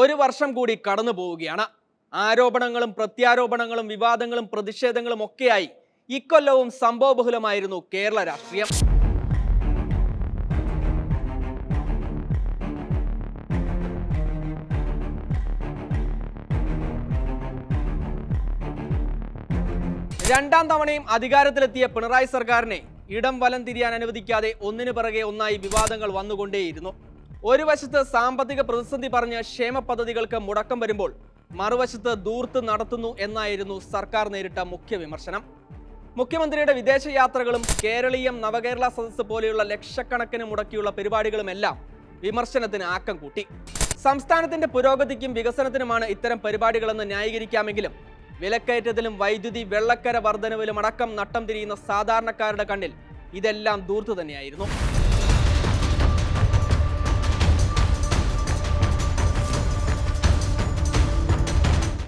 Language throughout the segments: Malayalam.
ഒരു വർഷം കൂടി കടന്നു പോവുകയാണ്. ആരോപണങ്ങളും പ്രത്യാരോപണങ്ങളും വിവാദങ്ങളും പ്രതിഷേധങ്ങളും ഒക്കെയായി ഇക്കൊല്ലവും സംഭവബഹുലമായിരുന്നു കേരള രാഷ്ട്രീയം. രണ്ടാം തവണയും അധികാരത്തിലെത്തിയ പിണറായി സർക്കാരിനെ ഇടം വലം തിരിയാൻ അനുവദിക്കാതെ ഒന്നിനു പിറകെ ഒന്നായി വിവാദങ്ങൾ വന്നുകൊണ്ടേയിരുന്നു. ഒരു വശത്ത് സാമ്പത്തിക പ്രതിസന്ധി പറഞ്ഞ് ക്ഷേമ പദ്ധതികൾക്ക് മുടക്കം വരുമ്പോൾ മറുവശത്ത് ദൂർത്ത് നടത്തുന്നു എന്നായിരുന്നു സർക്കാർ നേരിട്ട മുഖ്യ വിമർശനം. മുഖ്യമന്ത്രിയുടെ വിദേശയാത്രകളും കേരളീയം നവകേരള സദസ്സ് പോലെയുള്ള ലക്ഷക്കണക്കിന് മുടക്കിയുള്ള പരിപാടികളുമെല്ലാം വിമർശനത്തിന് ആക്കം കൂട്ടി. സംസ്ഥാനത്തിന്റെ പുരോഗതിക്കും വികസനത്തിനുമാണ് ഇത്തരം പരിപാടികളെന്ന് ന്യായീകരിക്കാമെങ്കിലും വിലക്കയറ്റത്തിലും വൈദ്യുതി വെള്ളക്കര വർധനവിലും അടക്കം നട്ടം തിരിയുന്ന സാധാരണക്കാരുടെ കണ്ണിൽ ഇതെല്ലാം ദൂർത്ത് തന്നെയായിരുന്നു.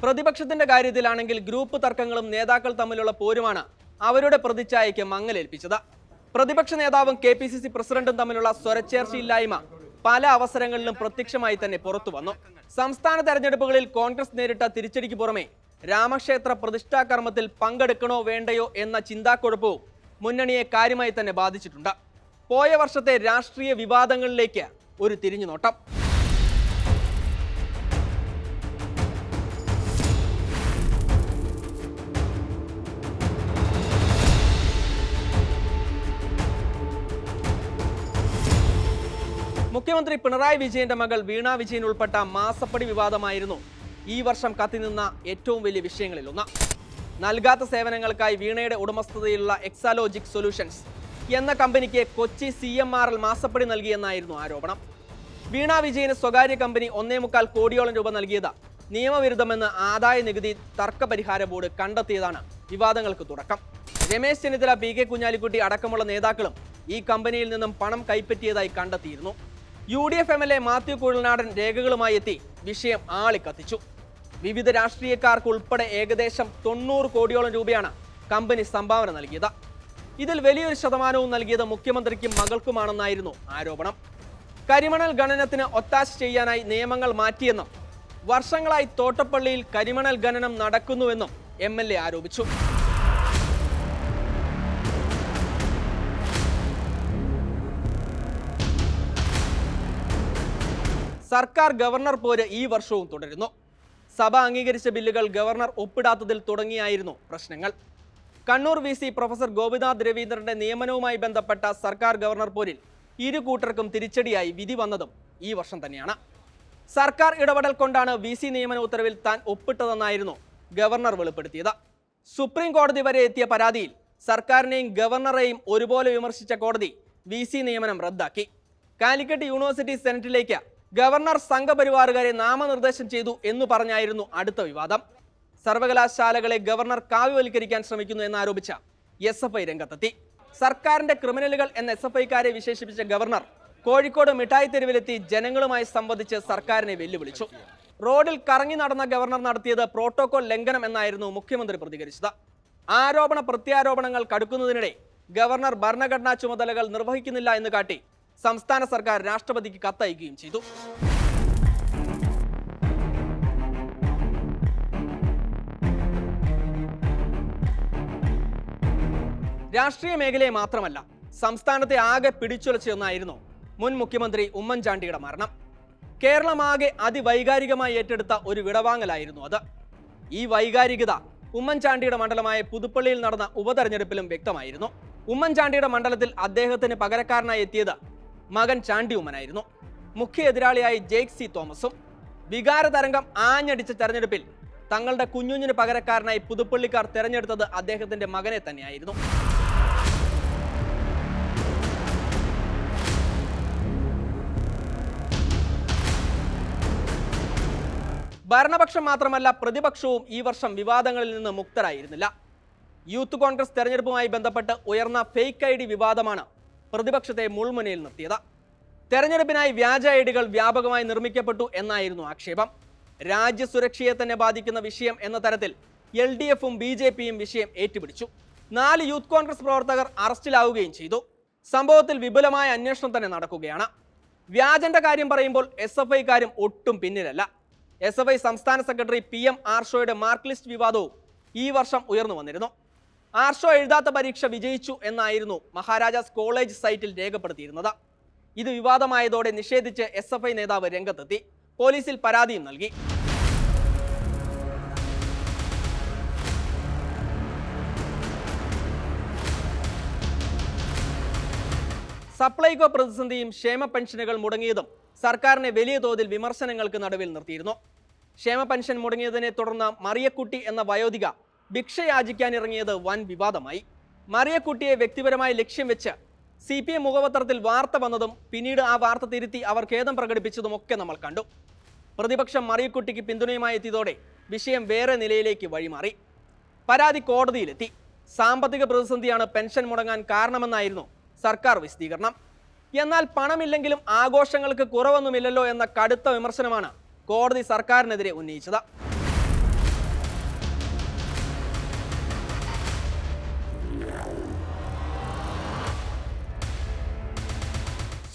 പ്രതിപക്ഷത്തിന്റെ കാര്യത്തിലാണെങ്കിൽ ഗ്രൂപ്പ് തർക്കങ്ങളും നേതാക്കൾ തമ്മിലുള്ള പോരുമാണ് അവരുടെ പ്രതിച്ഛായയ്ക്ക് മങ്ങലേൽപ്പിച്ചത്. പ്രതിപക്ഷ നേതാവും കെ പി സി സി പ്രസിഡന്റും തമ്മിലുള്ള സ്വരച്ചേർച്ചയില്ലായ്മ പല അവസരങ്ങളിലും പ്രത്യക്ഷമായി തന്നെ പുറത്തു വന്നു. സംസ്ഥാന തെരഞ്ഞെടുപ്പുകളിൽ കോൺഗ്രസ് നേരിട്ട തിരിച്ചടിക്ക് പുറമെ രാമക്ഷേത്ര പ്രതിഷ്ഠാ കർമ്മത്തിൽ പങ്കെടുക്കണോ വേണ്ടയോ എന്ന ചിന്താക്കുഴപ്പവും മുന്നണിയെ കാര്യമായി തന്നെ ബാധിച്ചിട്ടുണ്ട്. പോയ വർഷത്തെ രാഷ്ട്രീയ വിവാദങ്ങളിലേക്ക് ഒരു തിരിഞ്ഞുനോട്ടം. മുഖ്യമന്ത്രി പിണറായി വിജയന്റെ മകൾ വീണ വിജയൻ ഉൾപ്പെട്ട മാസപ്പടി വിവാദമായിരുന്നു. ഈ വർഷം കത്തിനിന്ന ഏറ്റവും വലിയ വിഷയങ്ങളിൽ ഒന്ന്. നൽകാത്ത സേവനങ്ങൾക്കായി വീണയുടെ ഉടമസ്ഥതയിലുള്ള എക്സാലോജിക് സൊല്യൂഷൻസ് എന്ന കമ്പനിക്ക് Kochi C M R L മാസപ്പടി നൽകിയെന്നായിരുന്നു ആരോപണം. വീണ വിജയന് സ്വകാര്യ കമ്പനി ഒന്നേ മുക്കാൽ കോടിയോളം രൂപ നൽകിയത് നിയമവിരുദ്ധമെന്ന് ആദായ നികുതി തർക്ക പരിഹാര ബോർഡ് കണ്ടെത്തിയതാണ് വിവാദങ്ങൾക്ക് തുടക്കം. രമേശ് ചെന്നിത്തല പി കെ കുഞ്ഞാലിക്കുട്ടി അടക്കമുള്ള നേതാക്കളും ഈ കമ്പനിയിൽ നിന്നും പണം കൈപ്പറ്റിയതായി കണ്ടെത്തിയിരുന്നു. U D F M L A Mathew Kuzhalnadan രേഖകളുമായി എത്തി. വിഷയം ആളിക്കത്തിച്ചു. വിവിധ രാഷ്ട്രീയക്കാർക്ക് ഉൾപ്പെടെ ഏകദേശം തൊണ്ണൂറ് കോടിയോളം രൂപയാണ് കമ്പനി സംഭാവന നൽകിയത്. ഇതിൽ വലിയൊരു ശതമാനവും നൽകിയത് മുഖ്യമന്ത്രിക്കും മകൾക്കുമാണെന്നായിരുന്നു ആരോപണം. കരിമണൽ ഖനനത്തിന് ഒത്താശ ചെയ്യാനായി നിയമങ്ങൾ മാറ്റിയെന്നും വർഷങ്ങളായി തോട്ടപ്പള്ളിയിൽ കരിമണൽ ഖനനം നടക്കുന്നുവെന്നും എം ആരോപിച്ചു. സർക്കാർ ഗവർണർ പോര് ഈ വർഷവും തുടരുന്നു. സഭ അംഗീകരിച്ച ബില്ലുകൾ ഗവർണർ ഒപ്പിടാത്തതിൽ തുടങ്ങിയായിരുന്നു പ്രശ്നങ്ങൾ. Kannur V C professor Gopinath രവീന്ദ്രന്റെ നിയമനവുമായി ബന്ധപ്പെട്ട സർക്കാർ ഗവർണർ പോരിൽ ഇരു കൂട്ടർക്കും തിരിച്ചടിയായി വിധി വന്നതും ഈ വർഷം തന്നെയാണ്. സർക്കാർ ഇടപെടൽ കൊണ്ടാണ് വി സി നിയമന ഉത്തരവിൽ താൻ ഒപ്പിട്ടതെന്നായിരുന്നു ഗവർണർ വെളിപ്പെടുത്തിയത്. സുപ്രീം കോടതി വരെ എത്തിയ പരാതിയിൽ സർക്കാരിനെയും ഗവർണറെയും ഒരുപോലെ വിമർശിച്ച കോടതി വി സി നിയമനം റദ്ദാക്കി. കാലിക്കറ്റ് യൂണിവേഴ്സിറ്റി സെനറ്റിലേക്ക് ഗവർണർ സംഘപരിവാറുകാരെ നാമനിർദ്ദേശം ചെയ്തു എന്ന് പറഞ്ഞായിരുന്നു അടുത്ത വിവാദം. സർവകലാശാലകളെ ഗവർണർ കാവ്യവൽക്കരിക്കാൻ ശ്രമിക്കുന്നു എന്നാരോപിച്ച എസ് എഫ് ഐ രംഗത്തെത്തി. സർക്കാരിന്റെ ക്രിമിനലുകൾ എന്ന എസ് എഫ് ഐക്കാരെ വിശേഷിപ്പിച്ച ഗവർണർ കോഴിക്കോട് മിഠായി തെരുവിലെത്തി ജനങ്ങളുമായി സംബന്ധിച്ച് സർക്കാരിനെ വെല്ലുവിളിച്ചു. റോഡിൽ കറങ്ങി നടന്ന ഗവർണർ നടത്തിയത് പ്രോട്ടോകോൾ ലംഘനം എന്നായിരുന്നു മുഖ്യമന്ത്രി പ്രതികരിച്ചത്. ആരോപണ പ്രത്യാരോപണങ്ങൾ കടുക്കുന്നതിനിടെ ഗവർണർ ഭരണഘടനാ ചുമതലകൾ നിർവഹിക്കുന്നില്ല എന്ന് കാട്ടി സംസ്ഥാന സർക്കാർ രാഷ്ട്രപതിക്ക് കത്തയക്കുകയും ചെയ്തു. രാഷ്ട്രീയ മേഖലയെ മാത്രമല്ല സംസ്ഥാനത്തെ ആകെ പിടിച്ചുലച്ചെന്നായിരുന്നു മുൻ മുഖ്യമന്ത്രി ഉമ്മൻചാണ്ടിയുടെ മരണം. കേരളമാകെ അതിവൈകാരികമായി ഏറ്റെടുത്ത ഒരു വിടവാങ്ങലായിരുന്നു അത്. ഈ വൈകാരികത ഉമ്മൻചാണ്ടിയുടെ മണ്ഡലമായ പുതുപ്പള്ളിയിൽ നടന്ന ഉപതെരഞ്ഞെടുപ്പിലും വ്യക്തമായിരുന്നു. ഉമ്മൻചാണ്ടിയുടെ മണ്ഡലത്തിൽ അദ്ദേഹത്തിന് പകരക്കാരനായി എത്തിയത് മകൻ ചാണ്ടി ഉമ്മനായിരുന്നു മുഖ്യ എതിരാളിയായി ജേക്ക് സി തോമസും വികാര തരംഗം ആഞ്ഞടിച്ച തെരഞ്ഞെടുപ്പിൽ തങ്ങളുടെ കുഞ്ഞുഞ്ഞിന് പകരക്കാരനായി പുതുപ്പള്ളിക്കാർ തെരഞ്ഞെടുത്തത് അദ്ദേഹത്തിന്റെ മകനെ തന്നെയായിരുന്നു. ഭരണപക്ഷം മാത്രമല്ല പ്രതിപക്ഷവും ഈ വർഷം വിവാദങ്ങളിൽ നിന്ന് മുക്തരായിരുന്നില്ല. യൂത്ത് കോൺഗ്രസ് തെരഞ്ഞെടുപ്പുമായി ബന്ധപ്പെട്ട് ഉയർന്ന ഫേക്ക് ഐ ഡി വിവാദമാണ് പ്രതിപക്ഷത്തെ മുൾമുനയിൽ നിർത്തിയത്. തെരഞ്ഞെടുപ്പിനായി വ്യാജ ഐഡികൾ വ്യാപകമായി നിർമ്മിക്കപ്പെട്ടു എന്നായിരുന്നു ആക്ഷേപം. രാജ്യസുരക്ഷയെ തന്നെ ബാധിക്കുന്ന വിഷയം എന്ന തരത്തിൽ എൽ ഡി എഫും ബി ജെ പിയും വിഷയം ഏറ്റുപിടിച്ചു. നാല് യൂത്ത് കോൺഗ്രസ് പ്രവർത്തകർ അറസ്റ്റിലാവുകയും ചെയ്തു. സംഭവത്തിൽ വിപുലമായ അന്വേഷണം തന്നെ നടക്കുകയാണ്. വ്യാജന്റെ കാര്യം പറയുമ്പോൾ എസ് എഫ് ഐക്കാരും ഒട്ടും പിന്നിലല്ല. എസ് എഫ് ഐ സംസ്ഥാന സെക്രട്ടറി പി എം ആർഷോയുടെ മാർക്ക് ലിസ്റ്റ് വിവാദവും ഈ വർഷം ഉയർന്നു വന്നിരുന്നു. ആർഷോ എഴുതാത്ത പരീക്ഷ വിജയിച്ചു എന്നായിരുന്നു മഹാരാജാസ് കോളേജ് സൈറ്റിൽ രേഖപ്പെടുത്തിയിരുന്നത്. ഇത് വിവാദമായതോടെ നിഷേധിച്ച് എസ് എഫ് ഐ നേതാവ് രംഗത്തെത്തി. പോലീസിൽ പരാതിയും നൽകി. സപ്ലൈകോ പ്രതിസന്ധിയും ക്ഷേമ പെൻഷനുകൾ മുടങ്ങിയതും സർക്കാരിനെ വലിയ തോതിൽ വിമർശനങ്ങൾക്ക് നടുവിൽ നിർത്തിയിരുന്നു. ക്ഷേമ പെൻഷൻ മുടങ്ങിയതിനെ തുടർന്ന് മറിയക്കുട്ടി എന്ന വയോധിക ഭിക്ഷ ഇറങ്ങിയത് വൻ വിവാദമായി. മറിയക്കുട്ടിയെ വ്യക്തിപരമായി ലക്ഷ്യം വെച്ച് സി പി എം മുഖപത്രത്തിൽ വാർത്ത വന്നതും പിന്നീട് ആ വാർത്ത തിരുത്തി അവർ ഖേദം പ്രകടിപ്പിച്ചതും ഒക്കെ നമ്മൾ കണ്ടു. പ്രതിപക്ഷം മറിയക്കുട്ടിക്ക് പിന്തുണയുമായി എത്തിയതോടെ വിഷയം വേറെ നിലയിലേക്ക് വഴിമാറി. പരാതി കോടതിയിലെത്തി. സാമ്പത്തിക പ്രതിസന്ധിയാണ് പെൻഷൻ മുടങ്ങാൻ കാരണമെന്നായിരുന്നു സർക്കാർ വിശദീകരണം. എന്നാൽ പണമില്ലെങ്കിലും ആഘോഷങ്ങൾക്ക് കുറവൊന്നുമില്ലല്ലോ എന്ന കടുത്ത വിമർശനമാണ് കോടതി സർക്കാരിനെതിരെ ഉന്നയിച്ചത്.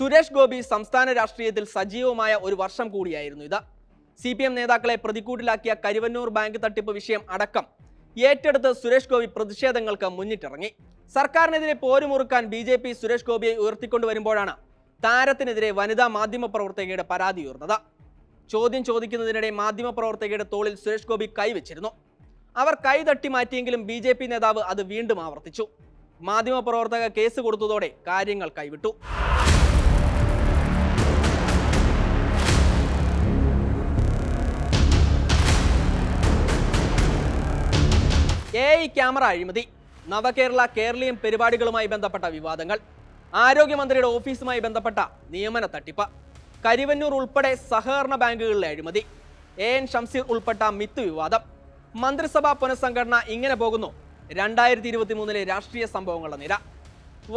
സുരേഷ് ഗോപി സംസ്ഥാന രാഷ്ട്രീയത്തിൽ സജീവമായ ഒരു വർഷം കൂടിയായിരുന്നു ഇത്. സി പി എം നേതാക്കളെ പ്രതിക്കൂട്ടിലാക്കിയ കരുവന്നൂർ ബാങ്ക് തട്ടിപ്പ് വിഷയം അടക്കം ഏറ്റെടുത്ത് സുരേഷ് ഗോപി പ്രതിഷേധങ്ങൾക്ക് മുന്നിട്ടിറങ്ങി. സർക്കാരിനെതിരെ പോരുമുറുക്കാൻ ബി ജെ പി സുരേഷ് ഗോപിയെ ഉയർത്തിക്കൊണ്ടുവരുമ്പോഴാണ് താരത്തിനെതിരെ വനിതാ മാധ്യമ പ്രവർത്തകയുടെ പരാതി ഉയർന്നത്. ചോദ്യം ചോദിക്കുന്നതിനിടെ മാധ്യമ പ്രവർത്തകയുടെ തോളിൽ സുരേഷ് ഗോപി കൈവച്ചിരുന്നു അവർ കൈ തട്ടി മാറ്റിയെങ്കിലും ബി ജെ പി നേതാവ് അത് വീണ്ടും ആവർത്തിച്ചു. മാധ്യമ പ്രവർത്തക കേസ് കൊടുത്തതോടെ കാര്യങ്ങൾ കൈവിട്ടു. എ ഐ ക്യാമറ അഴിമതി. നവകേരള കേരളീയം പരിപാടികളുമായി ബന്ധപ്പെട്ട വിവാദങ്ങൾ. ആരോഗ്യമന്ത്രിയുടെ ഓഫീസുമായി ബന്ധപ്പെട്ട നിയമന തട്ടിപ്പ്. കരിവന്നൂർ ഉൾപ്പെടെ സഹകരണ ബാങ്കുകളിലെ അഴിമതി. എ എൻ ഷംസീർ ഉൾപ്പെട്ട മിത്ത് വിവാദം. മന്ത്രിസഭാ പുനഃസംഘടന ഇങ്ങനെ പോകുന്നു. രണ്ടായിരത്തി ഇരുപത്തി മൂന്നിലെ രാഷ്ട്രീയ സംഭവങ്ങളുടെ നിര.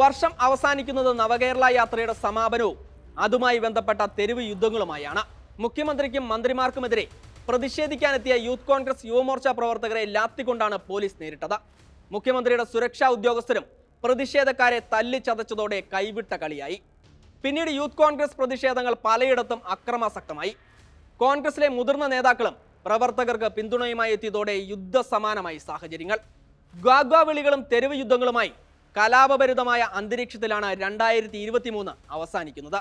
വർഷം അവസാനിക്കുന്നത് നവകേരള യാത്രയുടെ സമാപനവും അതുമായി ബന്ധപ്പെട്ട തെരുവ് യുദ്ധങ്ങളുമായാണ്. മുഖ്യമന്ത്രിക്കും മന്ത്രിമാർക്കുമെതിരെ പ്രതിഷേധിക്കാനെത്തിയ യൂത്ത് കോൺഗ്രസ് യുവമോർച്ച പ്രവർത്തകരെ ലാത്തിക്കൊണ്ടാണ് പോലീസ് നേരിട്ടത്. മുഖ്യമന്ത്രിയുടെ സുരക്ഷാ ഉദ്യോഗസ്ഥരും പ്രതിഷേധക്കാരെ തല്ലിച്ചതച്ചതോടെ കൈവിട്ട കളിയായി. പിന്നീട് യൂത്ത് കോൺഗ്രസ് പ്രതിഷേധങ്ങൾ പലയിടത്തും അക്രമാസക്തമായി. കോൺഗ്രസിലെ മുതിർന്ന നേതാക്കളും പ്രവർത്തകർക്ക് പിന്തുണയുമായി എത്തിയതോടെ യുദ്ധസമാനമായി സാഹചര്യങ്ങൾ. ഗ്വാഗ്വാ വിളികളും തെരുവ് യുദ്ധങ്ങളുമായി കലാപഭരിതമായ അന്തരീക്ഷത്തിലാണ് രണ്ടായിരത്തി അവസാനിക്കുന്നത്.